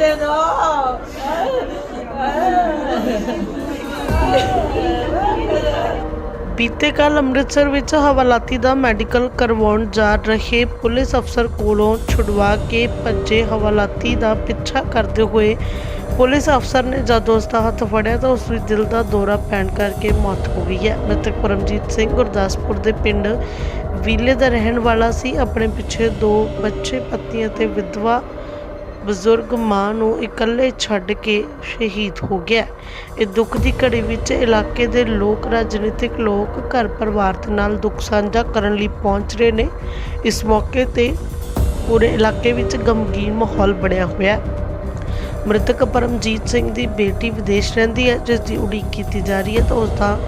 ਦੇ ਦੋ। ਬੀਤੇ ਕੱਲ ਅੰਮ੍ਰਿਤਸਰ ਵਿੱਚ ਹਵਾਲਾਤੀ ਦਾ ਮੈਡੀਕਲ ਕਰਵਾਉਣ ਜਾ ਰਹੇ ਪੁਲਿਸ ਅਫਸਰ ਕੋਲੋਂ ਛੁਡਵਾ ਕੇ ਭੱਜੇ ਹਵਾਲਾਤੀ ਦਾ ਪਿੱਛਾ ਕਰਦੇ ਹੋਏ ਪੁਲਿਸ ਅਫਸਰ ਨੇ ਜਦੋਂ ਉਸ ਦਾ ਹੱਥ ਫੜਿਆ ਤਾਂ ਉਸ ਦੀ ਦਿਲ ਦਾ ਦੌਰਾ ਪੈਣ ਕਰਕੇ ਮੌਤ ਹੋ ਗਈ ਹੈ। ਮ੍ਰਿਤਕ ਪਰਮਜੀਤ ਸਿੰਘ ਗੁਰਦਾਸਪੁਰ ਦੇ ਪਿੰਡ ਵੀਲੇ ਦਾ ਰਹਿਣ ਵਾਲਾ ਸੀ। ਆਪਣੇ ਪਿੱਛੇ ਦੋ ਬੱਚੇ ਪਤਨੀ ਅਤੇ ਵਿਧਵਾ ਬਜ਼ੁਰਗ ਮਾਂ ਨੂੰ ਇਕੱਲੇ ਛੱਡ ਕੇ ਸ਼ਹੀਦ ਹੋ ਗਿਆ। ਇਹ ਦੁੱਖ ਦੀ ਘੜੀ ਵਿੱਚ ਇਲਾਕੇ ਦੇ ਲੋਕ, ਰਾਜਨੀਤਿਕ ਲੋਕ, ਘਰ ਪਰਿਵਾਰ ਦੇ ਨਾਲ ਦੁੱਖ ਸਾਂਝਾ ਕਰਨ ਲਈ ਪਹੁੰਚ ਰਹੇ ਨੇ। ਇਸ ਮੌਕੇ ਤੇ ਪੂਰੇ ਇਲਾਕੇ ਵਿੱਚ ਗਮਗੀਨ ਮਾਹੌਲ ਬਣਿਆ ਹੋਇਆ ਹੈ। ਮ੍ਰਿਤਕ ਪਰਮਜੀਤ ਸਿੰਘ ਦੀ ਬੇਟੀ ਵਿਦੇਸ਼ ਰਹਿੰਦੀ ਹੈ, ਜਿਸ ਦੀ ਉਡੀਕ ਕੀਤੀ ਜਾ ਰਹੀ ਹੈ ਤਾਂ ਉਸ ਦਾ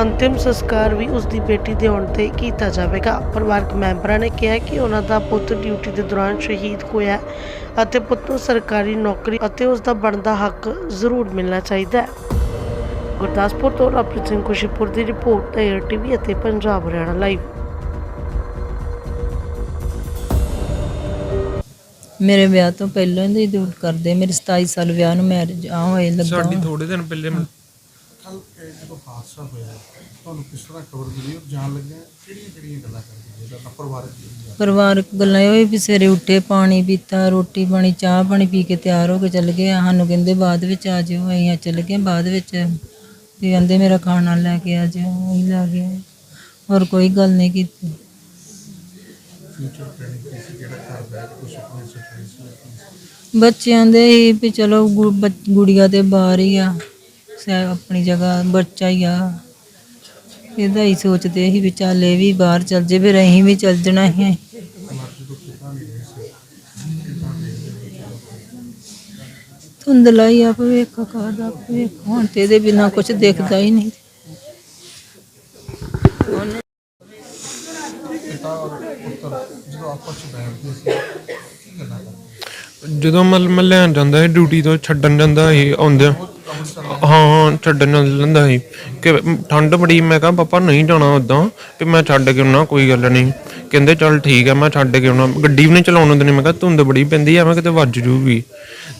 ਅੰਤਿਮ ਸੰਸਕਾਰ ਵੀ ਉਸ ਦੀ ਬੇਟੀ ਦੇ ਆਉਣ ਤੇ ਕੀਤਾ ਜਾਵੇਗਾ। ਪਰਿਵਾਰਕ ਮੈਂਬਰਾਂ ਨੇ ਕਿਹਾ ਕਿ ਉਹਨਾਂ ਦਾ ਪੁੱਤ ਡਿਊਟੀ ਦੇ ਦੌਰਾਨ ਸ਼ਹੀਦ ਹੋਇਆ ਅਤੇ ਪੁੱਤ ਨੂੰ ਸਰਕਾਰੀ ਨੌਕਰੀ ਅਤੇ ਉਸ ਦਾ ਬਣਦਾ ਹੱਕ ਜ਼ਰੂਰ ਮਿਲਣਾ ਚਾਹੀਦਾ ਹੈ। ਗੁਰਦਾਸਪੁਰ ਤੋਂ ਲਵਪ੍ਰੀਤ ਸਿੰਘ ਖੁਸ਼ੀਪੁਰ ਦੀ ਰਿਪੋਰਟ ਏਅਰ ਟੀਵੀ ਅਤੇ ਪੰਜਾਬ ਹਰਿਆਣਾ ਲਾਈਵ ਮੇਰੇ ਵਿਆਹ ਤੋਂ ਪਹਿਲਾਂ ਦੇ ਦੂਰ ਕਰਦੇ ਮੇਰੇ 27 ਸਾਲ ਵਿਆਹ ਨੂੰ ਮੈਰਿਜ ਆ ਹੋਏ ਲੱਗਾ ਸਾਡੀ ਥੋੜੇ ਦਿਨ ਪਹਿਲੇ ਮੈਂ- ਕੱਲ ਜਦੋਂ ਹਾਦਸਾ ਹੋਇਆ ਤੁਹਾਨੂੰ ਕਿਸ ਤਰ੍ਹਾਂ ਖਬਰ ਮਿਲੀ? ਔਰ ਜਾਣ ਲੱਗਿਆ ਕਿਹੜੀਆਂ ਕਿਹੜੀਆਂ ਗੱਲਾਂ ਕਰਦੇ ਜਿਹਦਾ ਤਾਂ ਪਰਿਵਾਰਕ ਜੀਵਨ ਪਰਿਵਾਰਕ ਗੱਲਾਂ ਇਹ ਹੋਈ ਵੀ ਸਵੇਰੇ ਉੱਠੇ ਪਾਣੀ ਪੀਤਾ ਰੋਟੀ ਪਾਣੀ ਚਾਹ ਪਾਣੀ ਪੀ ਕੇ ਤਿਆਰ ਹੋ ਕੇ ਚੱਲ ਗਏ ਸਾਨੂੰ ਕਹਿੰਦੇ ਬਾਅਦ ਵਿੱਚ ਆ ਜਾਓ ਅਸੀਂ ਚੱਲ ਗਏ। ਬਾਅਦ ਵਿੱਚ ਵੀ ਕਹਿੰਦੇ ਮੇਰਾ ਖਾਣਾ ਲੈ ਕੇ ਆ ਜਾਓ ਅਸੀਂ ਲੈ ਗਏ। ਹੋਰ ਕੋਈ ਗੱਲ ਨਹੀਂ ਕੀਤੀ। ਫਿਊਚਰ ਪਲੈਨਿੰਗ ਕਿਸੇ ਕਿਹੜਾ ਘਰ ਬੈਠ ਕੁਝ ਆਪਣੇ ਸੁਪਨੇ ਸੀ ਬੱਚਿਆਂ ਦੇ ਹੀ ਵੀ ਚਲੋ ਗੁ- ਬੱਚ- ਗੁੜੀਆ ਤੇ ਬਾਹਰ ਹੀ ਆ। ਸੈ ਆਪਣੀ ਜਗ੍ਹਾ ਬੱਚਾ ਹੀ ਆ। ਇਹਦਾ ਹੀ ਸੋਚਦੇ ਸੀ ਵੀ ਚੱਲ ਇਹ ਵੀ ਬਾਹਰ ਚੱਲ ਜੇ ਫਿਰ ਅਸੀਂ ਵੀ ਚੱਲ ਜਾਣਾ ਸੀ। ਧੁੰਦਲਾ ਹੀ ਆ ਭਵਿੱਖ ਕਾਦਾ ਭਵਿੱਖ? ਹੁਣ ਤੇ ਇਹਦੇ ਬਿਨਾ ਕੁਝ ਦਿਖਦਾ ਹੀ ਨਹੀਂ ਪਿਤਾ ਔਰ ਪੁੱਤਰ ਜਦੋਂ ਆਪਸ ਵਿੱਚ ਬੈਠਦੇ ਸੀ ਕੀ ਗੱਲਾਂ ਕਰਦੇ ਜਦੋਂ ਮਲ ਮੈਂ ਲੈਣ ਜਾਂਦਾ ਸੀ ਡਿਊਟੀ ਤੋਂ ਛੱਡਣ ਜਾਂਦਾ ਸੀ ਆਉਂਦੇ ਹਾਂ ਹਾਂ, ਛੱਡਣ ਜਾਂਦਾ ਸੀ। ਕਿ ਠੰਡ ਬੜੀ ਮੈਂ ਕਿਹਾ, ਪਾਪਾ, ਨਹੀਂ ਜਾਣਾ ਉਦਾਂ ਤੇ ਮੈਂ ਛੱਡ ਕੇ ਆਉਣਾ, ਕੋਈ ਗੱਲ ਨਹੀਂ। ਕਹਿੰਦੇ, ਚੱਲ ਠੀਕ ਹੈ ਮੈਂ ਛੱਡ ਕੇ ਆਉਣਾ। ਗੱਡੀ ਵੀ ਨਹੀਂ ਚਲਾਉਣ ਦਿੰਦੇ, ਮੈਂ ਕਿਹਾ, ਧੁੰਦ ਬੜੀ ਪੈਂਦੀ ਐ ਮੈਂ ਕਿਤੇ ਵੱਜ ਜੂਗੀ।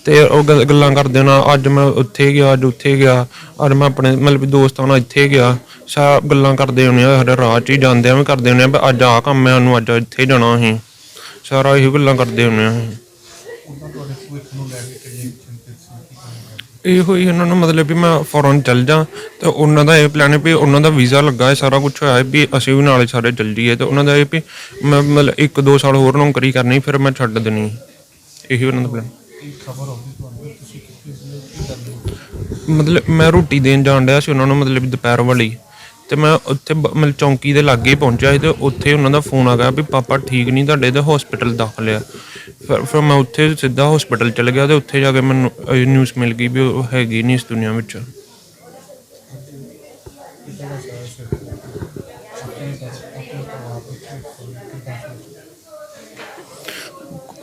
ਤੇ ਉਹ ਗੱਲ- ਗੱਲਾਂ ਕਰਦੇ ਨਾ, ਅੱਜ ਮੈਂ ਉੱਥੇ ਗਿਆ, ਅੱਜ ਉੱਥੇ ਗਿਆ ਅੱਜ ਮੈਂ ਆਪਣੇ ਮਤਲਬ ਵੀ ਦੋਸਤਾਂ ਨਾਲ ਇੱਥੇ ਗਿਆ। ਸਾ, ਗੱਲਾਂ ਕਰਦੇ ਹੁੰਦੇ ਆ, ਸਾਡੇ ਰਾਹ 'ਚ ਹੀ ਜਾਂਦੇ ਆ ਵੀ ਕਰਦੇ ਹੁੰਦੇ ਆ, ਵੀ ਅੱਜ ਆਹ ਕੰਮ ਹੈ ਸਾਨੂੰ ਅੱਜ ਇੱਥੇ ਜਾਣਾ ਅਸੀਂ। ਸਾਰਾ ਇਹੋ ਗੱਲਾਂ ਕਰਦੇ ਹੁੰਦੇ ਆ। ਅਸੀਂ ਉਹਨਾਂ ਇਹੋ ਹੀ ਉਹਨਾਂ ਨੂੰ ਮਤਲਬ ਵੀ ਮੈਂ ਫੌਰਨ ਚੱਲ ਜਾ ਤੇ ਉਹਨਾਂ ਦਾ ਇਹ ਪਲਾਨ ਹੈ ਵੀ ਉਹਨਾਂ ਦਾ ਵੀਜ਼ਾ ਲੱਗਾ ਹੈ, ਸਾਰਾ ਕੁਝ ਹੋਇਆ ਹੈ ਵੀ ਅਸੀਂ ਵੀ ਨਾਲੇ ਸਾਰੇ ਚੱਲ ਜਾਈਏ ਤੇ ਉਹਨਾਂ ਦਾ ਇਹ ਵੀ ਮੈਂ ਮਤਲਬ ਇੱਕ ਦੋ ਸਾਲ ਹੋਰ ਨੌਕਰੀ ਕਰਨੀ, ਫਿਰ ਮੈਂ ਛੱਡ ਦੇਣੀ। ਇਹੀ ਉਹਨਾਂ ਦਾ ਪਲਾਨ ਖਬਰ ਆਉਂਦੀ ਤੁਹਾਨੂੰ ਤੁਸੀਂ ਕਿੱਥੇ ਮਤਲਬ ਮੈਂ ਰੋਟੀ ਦੇਣ ਜਾਣ ਡਿਆ ਸੀ ਉਹਨਾਂ ਨੂੰ ਮਤਲਬ ਦੁਪਹਿਰ ਵਾਲੀ। ਤੇ ਮੈਂ ਉੱਥੇ ਮਤਲਬ ਚੌਂਕੀ ਦੇ ਲਾਗੇ ਹੀ ਪਹੁੰਚਿਆ ਸੀ ਤੇ ਉੱਥੇ ਉਹਨਾਂ ਦਾ ਫੋਨ ਆ ਗਿਆ ਵੀ ਪਾਪਾ ਠੀਕ ਨਹੀਂ ਤੁਹਾਡੇ ਤੇ ਹਸਪੀਟਲ ਦਾਖਲ ਆ। ਫਿਰ ਫਿਰ ਮੈਂ ਉੱਥੇ ਸਿੱਧਾ ਹਸਪੀਟਲ ਚਲ ਗਿਆ ਤੇ ਉੱਥੇ ਜਾ ਕੇ ਮੈਨੂੰ ਨਿਊਜ਼ ਮਿਲ ਗਈ ਵੀ ਉਹ ਹੈਗੀ ਨਹੀਂ ਇਸ ਦੁਨੀਆ ਵਿੱਚ।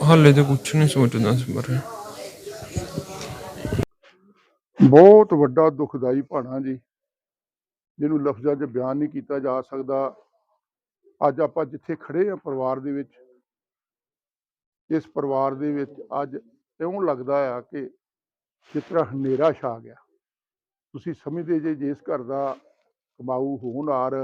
ਹਾਲੇ ਤੇ ਕੁਝ ਨਹੀਂ ਸੋਚਦਾ ਇਸ ਬਾਰੇ। ਬਹੁਤ ਵੱਡਾ ਦੁਖਦਾਈ ਭਾਣਾ ਜੀ। ਜਿਹਨੂੰ ਲਫ਼ਜ਼ਾਂ 'ਚ ਬਿਆਨ ਨਹੀਂ ਕੀਤਾ ਜਾ ਸਕਦਾ। ਅੱਜ ਆਪਾਂ ਜਿੱਥੇ ਖੜੇ ਆ ਪਰਿਵਾਰ ਦੇ ਵਿੱਚ, ਇਸ ਪਰਿਵਾਰ ਦੇ ਵਿੱਚ ਅੱਜ ਇਉਂ ਲੱਗਦਾ ਆ ਕਿ ਜਿਸ ਤਰ੍ਹਾਂ ਹਨੇਰਾ ਛਾ ਗਿਆ। ਤੁਸੀਂ ਸਮਝਦੇ ਜੇ ਜਿਸ ਘਰ ਦਾ ਕਮਾਊ ਹੋਣਹਾਰ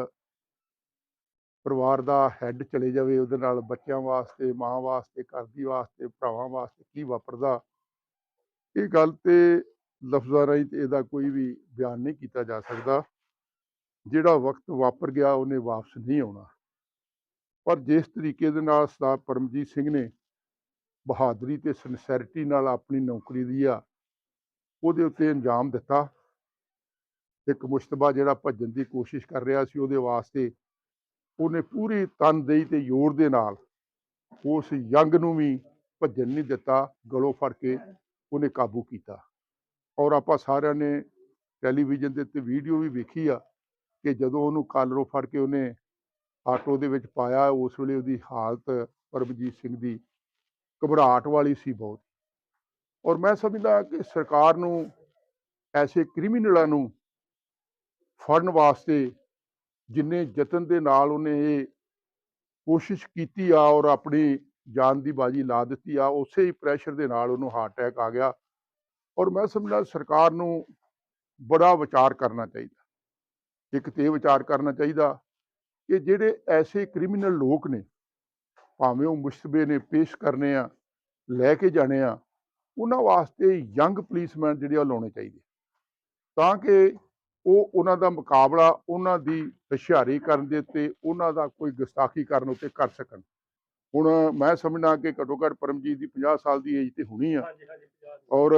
ਪਰਿਵਾਰ ਦਾ ਹੈੱਡ ਚਲੇ ਜਾਵੇ ਉਹਦੇ ਨਾਲ ਬੱਚਿਆਂ ਵਾਸਤੇ, ਮਾਂ ਵਾਸਤੇ, ਘਰ ਦੀ ਵਾਸਤੇ, ਭਰਾਵਾਂ ਵਾਸਤੇ ਕੀ ਵਾਪਰਦਾ? ਇਹ ਗੱਲ ਤੇ ਲਫ਼ਜ਼ਾਂ ਰਾਹੀਂ ਤੇ ਇਹਦਾ ਕੋਈ ਵੀ ਬਿਆਨ ਨਹੀਂ ਕੀਤਾ ਜਾ ਸਕਦਾ। ਜਿਹੜਾ ਵਕਤ ਵਾਪਰ ਗਿਆ ਉਹਨੇ ਵਾਪਸ ਨਹੀਂ ਆਉਣਾ। ਪਰ ਜਿਸ ਤਰੀਕੇ ਦੇ ਨਾਲ ਸਰਦਾਰ ਪਰਮਜੀਤ ਸਿੰਘ ਨੇ ਬਹਾਦਰੀ ਤੇ ਸਿਨਸੈਰਿਟੀ ਨਾਲ ਆਪਣੀ ਨੌਕਰੀ ਦੀ ਆ, ਉਹਦੇ ਉੱਤੇ ਅੰਜਾਮ ਦਿੱਤਾ। ਇੱਕ ਮੁਸ਼ਤਬਾ ਜਿਹੜਾ ਭੱਜਣ ਦੀ ਕੋਸ਼ਿਸ਼ ਕਰ ਰਿਹਾ ਸੀ ਉਹਦੇ ਵਾਸਤੇ ਉਹਨੇ ਪੂਰੀ ਤਨਦੇਹੀ ਤੇ ਜ਼ੋਰ ਦੇ ਨਾਲ ਉਸ ਯੰਗ ਨੂੰ ਵੀ ਭੱਜਣ ਨਹੀਂ ਦਿੱਤਾ, ਗਲੋਂ ਫੜ ਕੇ ਉਹਨੇ ਕਾਬੂ ਕੀਤਾ। ਔਰ ਆਪਾਂ ਸਾਰਿਆਂ ਨੇ ਟੈਲੀਵਿਜ਼ਨ ਦੇ ਉੱਤੇ ਵੀਡੀਓ ਵੀ ਵੇਖੀ ਆ। ਕਿ ਜਦੋਂ ਉਹਨੂੰ ਕਾਲਰੋਂ ਫੜ ਕੇ ਉਹਨੇ ਆਟੋ ਦੇ ਵਿੱਚ ਪਾਇਆ, ਉਸ ਵੇਲੇ ਉਹਦੀ ਹਾਲਤ ਪਰਮਜੀਤ ਸਿੰਘ ਦੀ ਘਬਰਾਹਟ ਵਾਲੀ ਸੀ ਬਹੁਤ। ਔਰ ਮੈਂ ਸਮਝਦਾ ਕਿ ਸਰਕਾਰ ਨੂੰ ਐਸੇ ਕ੍ਰਿਮੀਨਲਾਂ ਨੂੰ ਫੜਨ ਵਾਸਤੇ ਜਿੰਨੇ ਯਤਨ ਦੇ ਨਾਲ ਉਹਨੇ ਇਹ ਕੋਸ਼ਿਸ਼ ਕੀਤੀ ਆ ਔਰ ਆਪਣੀ ਜਾਨ ਦੀ ਬਾਜੀ ਲਾ ਦਿੱਤੀ ਆ, ਉਸੇ ਹੀ ਪ੍ਰੈਸ਼ਰ ਦੇ ਨਾਲ ਉਹਨੂੰ ਹਾਰਟ ਅਟੈਕ ਆ ਗਿਆ। ਔਰ ਮੈਂ ਸਮਝਦਾ ਸਰਕਾਰ ਨੂੰ ਬੜਾ ਵਿਚਾਰ ਕਰਨਾ ਚਾਹੀਦਾ। ਇੱਕ ਤੇ ਵਿਚਾਰ ਕਰਨਾ ਚਾਹੀਦਾ ਕਿ ਜਿਹੜੇ ਐਸੇ ਕ੍ਰਿਮੀਨਲ ਲੋਕ ਨੇ ਭਾਵੇਂ ਉਹ ਮੁਸ਼ਤਬੇ ਨੇ ਪੇਸ਼ ਕਰਨੇ ਆ ਲੈ ਕੇ ਜਾਣੇ ਆ ਉਹਨਾਂ ਵਾਸਤੇ ਯੰਗ ਪੁਲਿਸਮੈਨ ਜਿਹੜੇ ਆ ਉਹ ਲਾਉਣੇ ਚਾਹੀਦੇ। ਤਾਂ ਕਿ ਉਹ ਉਹਨਾਂ ਦਾ ਮੁਕਾਬਲਾ ਉਹਨਾਂ ਦੀ ਹੁਸ਼ਿਆਰੀ ਕਰਨ ਦੇ ਉੱਤੇ ਉਹਨਾਂ ਦਾ ਕੋਈ ਗੁਸਤਾਖੀ ਕਰਨ ਉੱਤੇ ਕਰ ਸਕਣ। ਹੁਣ ਮੈਂ ਸਮਝਦਾ ਕਿ ਘੱਟੋ ਘੱਟ ਪਰਮਜੀਤ ਦੀ 50 ਸਾਲ ਦੀ ਏਜ ਤੇ ਹੋਣੀ ਆ ਔਰ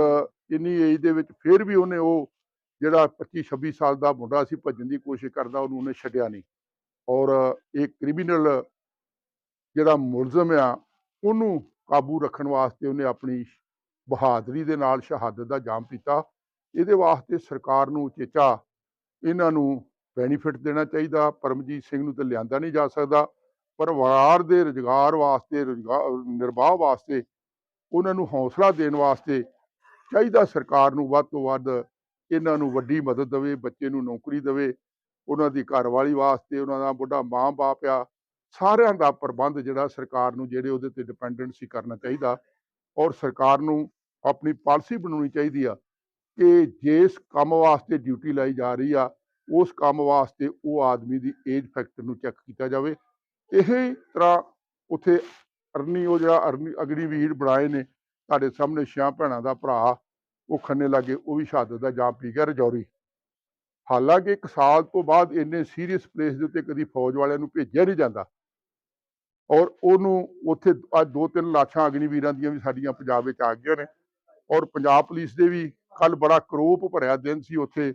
ਇੰਨੀ ਏਜ ਦੇ ਵਿੱਚ ਫਿਰ ਵੀ ਉਹਨੇ ਉਹ ਜਿਹੜਾ 25 26 ਸਾਲ ਦਾ ਮੁੰਡਾ ਸੀ ਭੱਜਣ ਦੀ ਕੋਸ਼ਿਸ਼ ਕਰਦਾ, ਉਹਨੂੰ ਉਹਨੇ ਛੱਡਿਆ ਨਹੀਂ। ਔਰ ਇਹ ਕ੍ਰਿਮੀਨਲ ਜਿਹੜਾ ਮੁਲਜ਼ਮ ਆ, ਉਹਨੂੰ ਕਾਬੂ ਰੱਖਣ ਵਾਸਤੇ ਉਹਨੇ ਆਪਣੀ ਬਹਾਦਰੀ ਦੇ ਨਾਲ ਸ਼ਹਾਦਤ ਦਾ ਜਾਮ ਪੀਤਾ। ਇਹਦੇ ਵਾਸਤੇ ਸਰਕਾਰ ਨੂੰ ਉਚੇਚਾ ਇਹਨਾਂ ਨੂੰ ਬੈਨੀਫਿਟ ਦੇਣਾ ਚਾਹੀਦਾ। ਪਰਮਜੀਤ ਸਿੰਘ ਨੂੰ ਤਾਂ ਲਿਆਂਦਾ ਨਹੀਂ ਜਾ ਸਕਦਾ। ਪਰਿਵਾਰ ਦੇ ਰੁਜ਼ਗਾਰ ਵਾਸਤੇ ਰੁਜ਼ਗਾਰ ਨਿਰਵਾਹ ਵਾਸਤੇ, ਉਹਨਾਂ ਨੂੰ ਹੌਸਲਾ ਦੇਣ ਵਾਸਤੇ ਚਾਹੀਦਾ ਸਰਕਾਰ ਨੂੰ ਵੱਧ ਤੋਂ ਵੱਧ ਇਹਨਾਂ ਨੂੰ ਵੱਡੀ ਮਦਦ ਦੇਵੇ, ਬੱਚੇ ਨੂੰ ਨੌਕਰੀ ਦੇਵੇ, ਉਹਨਾਂ ਦੀ ਘਰਵਾਲੀ ਵਾਸਤੇ ਉਹਨਾਂ ਦਾ ਬੁੱਢਾ ਮਾਂ-ਬਾਪ ਆ, ਸਾਰਿਆਂ ਦਾ ਪ੍ਰਬੰਧ ਜਿਹੜਾ ਸਰਕਾਰ ਨੂੰ ਜਿਹੜੇ ਉਹਦੇ ਤੇ ਡਿਪੈਂਡੈਂਟ ਸੀ ਕਰਨਾ ਚਾਹੀਦਾ ਔਰ ਸਰਕਾਰ ਨੂੰ ਆਪਣੀ ਪਾਲਿਸੀ ਬਣਾਉਣੀ ਚਾਹੀਦੀ ਆ ਕਿ ਜਿਸ ਕੰਮ ਵਾਸਤੇ ਡਿਊਟੀ ਲਾਈ ਜਾ ਰਹੀ ਆ, ਉਸ ਕੰਮ ਵਾਸਤੇ ਉਹ ਆਦਮੀ ਦੀ ਏਜ ਫੈਕਟਰ ਨੂੰ ਚੈੱਕ ਕੀਤਾ ਜਾਵੇ। ਇਸੇ ਤਰ੍ਹਾਂ ਉੱਥੇ ਅਰਨੀ, ਉਹ ਜਿਹੜਾ ਅਰਨੀ ਅਗਨੀਵੀਰ ਬਣਾਏ ਨੇ, ਤੁਹਾਡੇ ਸਾਹਮਣੇ ਛਿਆਂ ਭੈਣਾਂ ਦਾ ਭਰਾ ਉਹ ਖੰਨੇ ਲਾਗੇ, ਉਹ ਵੀ ਸ਼ਹਾਦਤ ਦਾ ਜਾਮ ਪੀ ਗਿਆ ਰਜੌਰੀ। ਹਾਲਾਂਕਿ ਇੱਕ ਸਾਲ ਤੋਂ ਬਾਅਦ ਇੰਨੇ ਸੀਰੀਅਸ ਪਲੇਸ ਦੇ ਉੱਤੇ ਕਦੀ ਫੌਜ ਵਾਲਿਆਂ ਨੂੰ ਭੇਜਿਆ ਨਹੀਂ ਜਾਂਦਾ। ਔਰ ਉਹਨੂੰ ਉੱਥੇ ਅੱਜ ਦੋ ਤਿੰਨ ਲਾਸ਼ਾਂ ਅਗਨੀਵੀਰਾਂ ਦੀਆਂ ਵੀ ਸਾਡੀਆਂ ਪੰਜਾਬ ਵਿੱਚ ਆ ਗਈਆਂ ਨੇ। ਔਰ ਪੰਜਾਬ ਪੁਲਿਸ ਦੇ ਵੀ ਕੱਲ ਬੜਾ ਕਰੋਪ ਭਰਿਆ ਦਿਨ ਸੀ ਉੱਥੇ।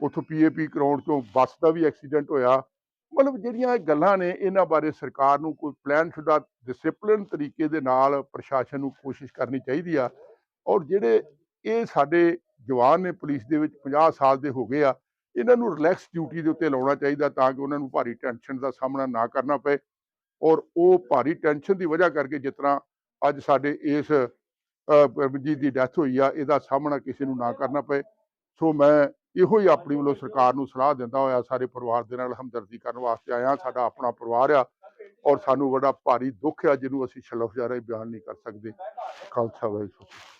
ਉੱਥੋਂ ਪੀਏਪੀ ਗਰਾਊਂਡ ਤੋਂ ਬੱਸ ਦਾ ਵੀ ਐਕਸੀਡੈਂਟ ਹੋਇਆ। ਮਤਲਬ ਜਿਹੜੀਆਂ ਇਹ ਗੱਲਾਂ ਨੇ, ਇਹਨਾਂ ਬਾਰੇ ਸਰਕਾਰ ਨੂੰ ਕੋਈ ਪਲਾਨ ਸ਼ੁਦਾ ਡਿਸਪਲਿਨ ਤਰੀਕੇ ਦੇ ਨਾਲ ਪ੍ਰਸ਼ਾਸਨ ਨੂੰ ਕੋਸ਼ਿਸ਼ ਕਰਨੀ ਚਾਹੀਦੀ ਆ। ਔਰ ਜਿਹੜੇ ਇਹ ਸਾਡੇ ਜਵਾਨ ਨੇ ਪੁਲਿਸ ਦੇ ਵਿੱਚ 50 ਸਾਲ ਦੇ ਹੋ ਗਏ ਆ, ਇਹਨਾਂ ਨੂੰ ਰਿਲੈਕਸ ਡਿਊਟੀ ਦੇ ਉੱਤੇ ਲਾਉਣਾ ਚਾਹੀਦਾ ਤਾਂ ਕਿ ਉਹਨਾਂ ਨੂੰ ਭਾਰੀ ਟੈਨਸ਼ਨ ਦਾ ਸਾਹਮਣਾ ਨਾ ਕਰਨਾ ਪਏ ਔਰ ਉਹ ਭਾਰੀ ਟੈਨਸ਼ਨ ਦੀ ਵਜ੍ਹਾ ਕਰਕੇ ਜਿਸ ਤਰ੍ਹਾਂ ਅੱਜ ਸਾਡੇ ਇਸ ਪਰਮਜੀਤ ਦੀ ਡੈਥ ਹੋਈ ਆ, ਇਹਦਾ ਸਾਹਮਣਾ ਕਿਸੇ ਨੂੰ ਨਾ ਕਰਨਾ ਪਏ। ਸੋ ਮੈਂ ਇਹੋ ਹੀ ਆਪਣੀ ਵੱਲੋਂ ਸਰਕਾਰ ਨੂੰ ਸਲਾਹ ਦਿੰਦਾ ਹੋਇਆ, ਸਾਰੇ ਪਰਿਵਾਰ ਦੇ ਨਾਲ ਹਮਦਰਦੀ ਕਰਨ ਵਾਸਤੇ ਆਇਆ, ਸਾਡਾ ਆਪਣਾ ਪਰਿਵਾਰ ਆ ਔਰ ਸਾਨੂੰ ਬੜਾ ਭਾਰੀ ਦੁੱਖ ਆ, ਜਿਹਨੂੰ ਅਸੀਂ ਸ਼ਲਫ ਬਿਆਨ ਨਹੀਂ ਕਰ ਸਕਦੇ। ਖਾਲਸਾ ਵਾਹਿਗੁਰੂ।